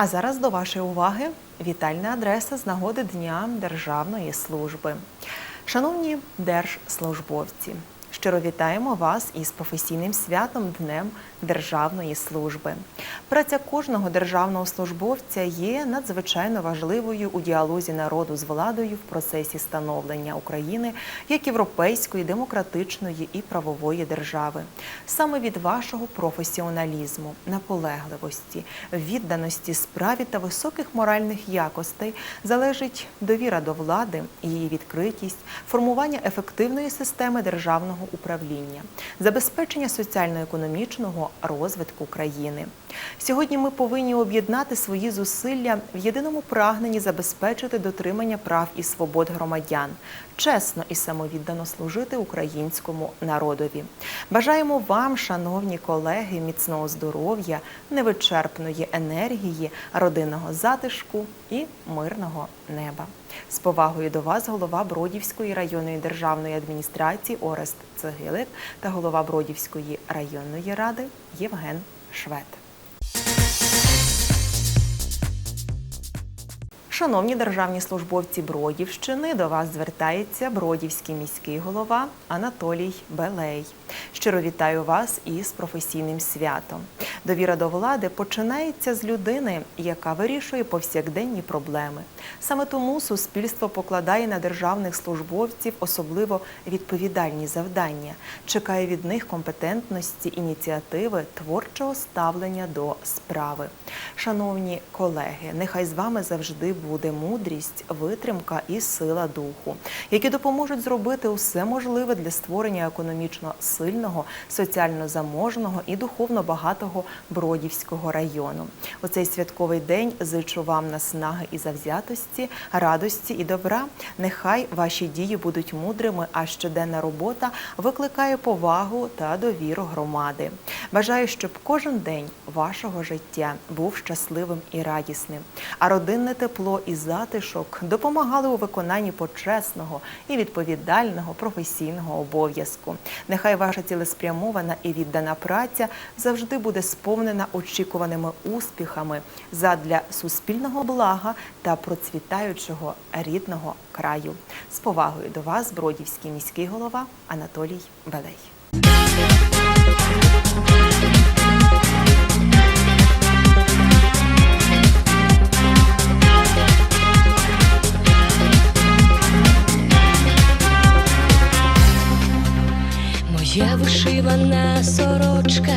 А зараз до вашої уваги вітальна адреса з нагоди Дня Державної служби. Шановні держслужбовці, щиро вітаємо вас із професійним святом Днем Державної служби. Праця кожного державного службовця є надзвичайно важливою у діалозі народу з владою в процесі становлення України як європейської, демократичної і правової держави. Саме від вашого професіоналізму, наполегливості, відданості справі та високих моральних якостей залежить довіра до влади, її відкритість, формування ефективної системи державного управління, забезпечення соціально-економічного розвитку країни. Сьогодні ми повинні об'єднати свої зусилля в єдиному прагненні забезпечити дотримання прав і свобод громадян, чесно і самовіддано служити українському народові. Бажаємо вам, шановні колеги, міцного здоров'я, невичерпної енергії, родинного затишку і мирного неба. З повагою до вас голова Бродівської районної державної адміністрації Орест Цегилик та голова Бродівської районної ради Євген Швед. Шановні державні службовці Бродівщини, до вас звертається Бродівський міський голова Анатолій Белей. Щиро вітаю вас із професійним святом. Довіра до влади починається з людини, яка вирішує повсякденні проблеми. Саме тому суспільство покладає на державних службовців особливо відповідальні завдання, чекає від них компетентності, ініціативи, творчого ставлення до справи. Шановні колеги, нехай з вами завжди буде мудрість, витримка і сила духу, які допоможуть зробити усе можливе для створення економічно сильного, соціально заможного і духовно багатого Бродівського району. У цей святковий день зичу вам наснаги і завзятості, радості і добра. Нехай ваші дії будуть мудрими, а щоденна робота викликає повагу та довіру громади. Бажаю, щоб кожен день вашого життя був щасливим і радісним, а родинне тепло і затишок допомагали у виконанні почесного і відповідального професійного обов'язку. Нехай ваша цілеспрямована і віддана праця завжди буде сповнена очікуваними успіхами задля суспільного блага та процвітаючого рідного краю. З повагою до вас, Бродівський міський голова Анатолій Белей. Моя вишивана сорочка,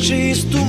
чисту